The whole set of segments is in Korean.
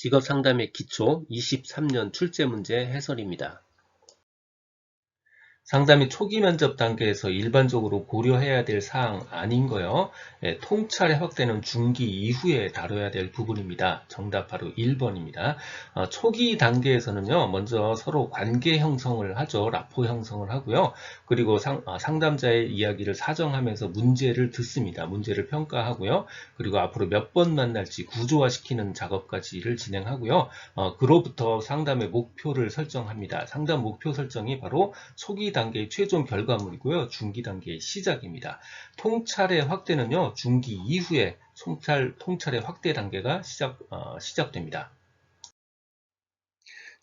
직업상담의 기초 23년 출제문제 해설입니다. 상담이 초기 면접 단계에서 일반적으로 고려해야 될 사항 아닌 거요. 예, 통찰의 확대는 중기 이후에 다뤄야 될 부분입니다. 정답 바로 1번입니다. 어, 초기 단계에서는요. 먼저 서로 관계 형성을 하죠. 라포 형성을 하고요. 그리고 상, 아, 상담자의 이야기를 사정하면서 문제를 듣습니다. 문제를 평가하고요. 그리고 앞으로 몇 번 만날지 구조화시키는 작업까지를 진행하고요. 어, 그로부터 상담의 목표를 설정합니다. 상담 목표 설정이 바로 초기 단계 의 최종 결과물이고요. 중기 단계의 시작입니다. 통찰의 확대는요. 중기 이후에 통찰, 통찰의 확대 단계가 시작, 어, 시작됩니다.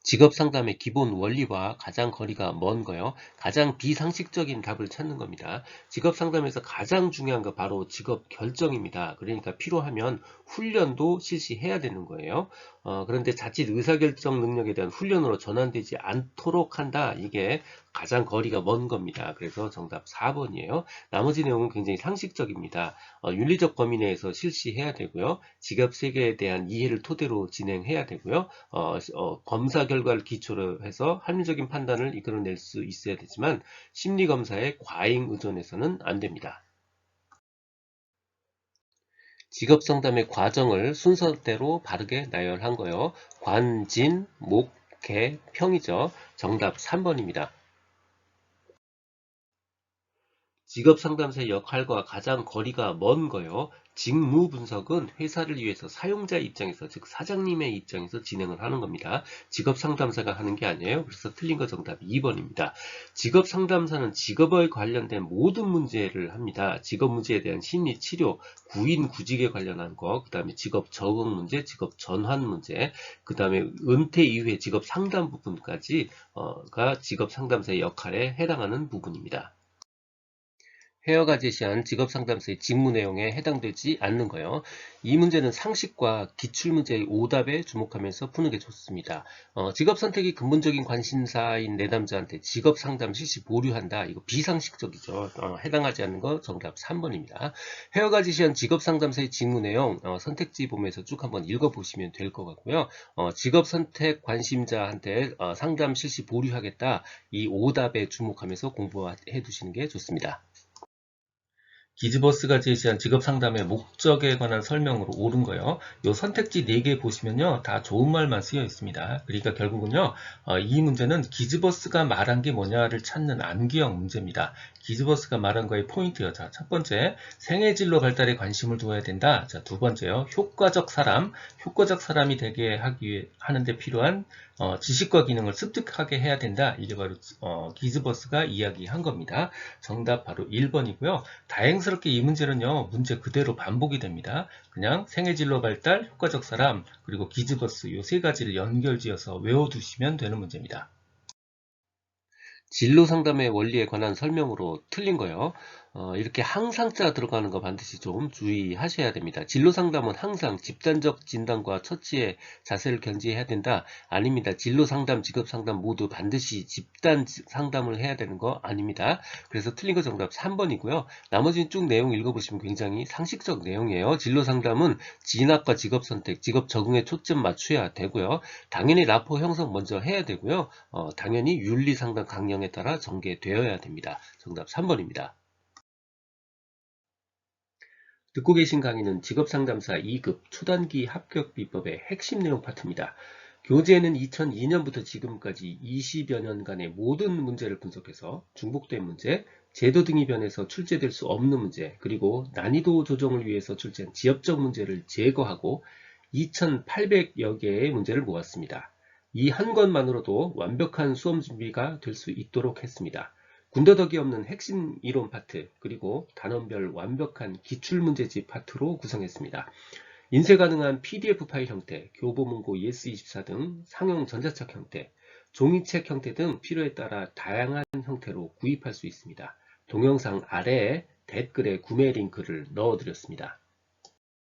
직업 상담의 기본 원리와 가장 거리가 먼 거요. 가장 비상식적인 답을 찾는 겁니다. 직업 상담에서 가장 중요한 거 바로 직업 결정입니다. 그러니까 필요하면 훈련도 실시해야 되는 거예요. 어, 그런데 자칫 의사결정 능력에 대한 훈련으로 전환되지 않도록 한다. 이게 가장 거리가 먼 겁니다. 그래서 정답 4번이에요. 나머지 내용은 굉장히 상식적입니다. 어, 윤리적 범위 내에서 실시해야 되고요. 직업 세계에 대한 이해를 토대로 진행해야 되고요. 어, 어, 검사 결과를 기초로 해서 합리적인 판단을 이끌어낼 수 있어야 되지만 심리검사의 과잉 의존해서는 안 됩니다. 직업 상담의 과정을 순서대로 바르게 나열한 거요. 관 진, 목, 개, 평이죠. 정답 3번입니다. 직업 상담사의 역할과 가장 거리가 먼 거요. 직무 분석은 회사를 위해서 사용자 입장에서 즉 사장님의 입장에서 진행을 하는 겁니다. 직업 상담사가 하는 게 아니에요. 그래서 틀린 거 정답 2번입니다. 직업 상담사는 직업에 관련된 모든 문제를 합니다. 직업 문제에 대한 심리 치료, 구인 구직에 관련한 거, 그 다음에 직업 적응 문제, 직업 전환 문제, 그 다음에 은퇴 이후의 직업 상담 부분까지가 어, 직업 상담사의 역할에 해당하는 부분입니다. 헤어가 제시한 직업상담소의 직무 내용에 해당되지 않는 거예요. 이 문제는 상식과 기출문제의 오답에 주목하면서 푸는 게 좋습니다. 어, 직업선택이 근본적인 관심사인 내담자한테 직업상담 실시 보류한다. 이거 비상식적이죠. 어, 해당하지 않는 거 정답 3번입니다. 헤어가 제시한 직업상담소의 직무 내용 어, 선택지 보면서 쭉 한번 읽어보시면 될 것 같고요. 어, 직업선택 관심자한테 어, 상담 실시 보류하겠다. 이 오답에 주목하면서 공부해 두시는 게 좋습니다. 기즈버스가 제시한 직업상담의 목적에 관한 설명으로 옳은 거예요. 요 선택지 4개 보시면요. 다 좋은 말만 쓰여 있습니다. 그러니까 결국은요. 어, 이 문제는 기즈버스가 말한 게 뭐냐를 찾는 암기형 문제입니다. 기즈버스가 말한 거의 포인트요. 자, 첫 번째, 생애 진로 발달에 관심을 두어야 된다. 자, 두 번째요. 효과적 사람, 효과적 사람이 되게 하기 하는데 필요한 어, 지식과 기능을 습득하게 해야 된다. 이게 바로 어, 기즈버스가 이야기한 겁니다. 정답 바로 1번이고요. 다행스럽게 이 문제는요. 문제 그대로 반복이 됩니다. 그냥 생애 진로 발달, 효과적 사람, 그리고 기즈버스 이세 가지를 연결지어서 외워두시면 되는 문제입니다. 진로 상담의 원리에 관한 설명으로 틀린 거예요. 어, 이렇게 항상자 들어가는 거 반드시 좀 주의하셔야 됩니다. 진로 상담은 항상 집단적 진단과 처치의 자세를 견지해야 된다. 아닙니다. 진로 상담, 직업 상담 모두 반드시 집단 상담을 해야 되는 거 아닙니다. 그래서 틀린 거 정답 3번이고요. 나머지는 쭉 내용 읽어보시면 굉장히 상식적 내용이에요. 진로 상담은 진학과 직업 선택, 직업 적응에 초점 맞춰야 되고요. 당연히 라포 형성 먼저 해야 되고요. 어, 당연히 윤리 상담 강령에 따라 전개되어야 됩니다. 정답 3번입니다. 듣고 계신 강의는 직업상담사 2급 초단기 합격 비법의 핵심 내용 파트입니다. 교재에는 2002년부터 지금까지 20여 년간의 모든 문제를 분석해서 중복된 문제, 제도 등이 변해서 출제될 수 없는 문제, 그리고 난이도 조정을 위해서 출제한 지역적 문제를 제거하고 2,800여 개의 문제를 모았습니다. 이 한 권만으로도 완벽한 수험 준비가 될 수 있도록 했습니다. 군더더기 없는 핵심 이론 파트 그리고 단원별 완벽한 기출문제집 파트로 구성했습니다. 인쇄 가능한 PDF 파일 형태, 교보문고 ES24 등 상용 전자책 형태, 종이책 형태 등 필요에 따라 다양한 형태로 구입할 수 있습니다. 동영상 아래에 댓글에 구매 링크를 넣어드렸습니다.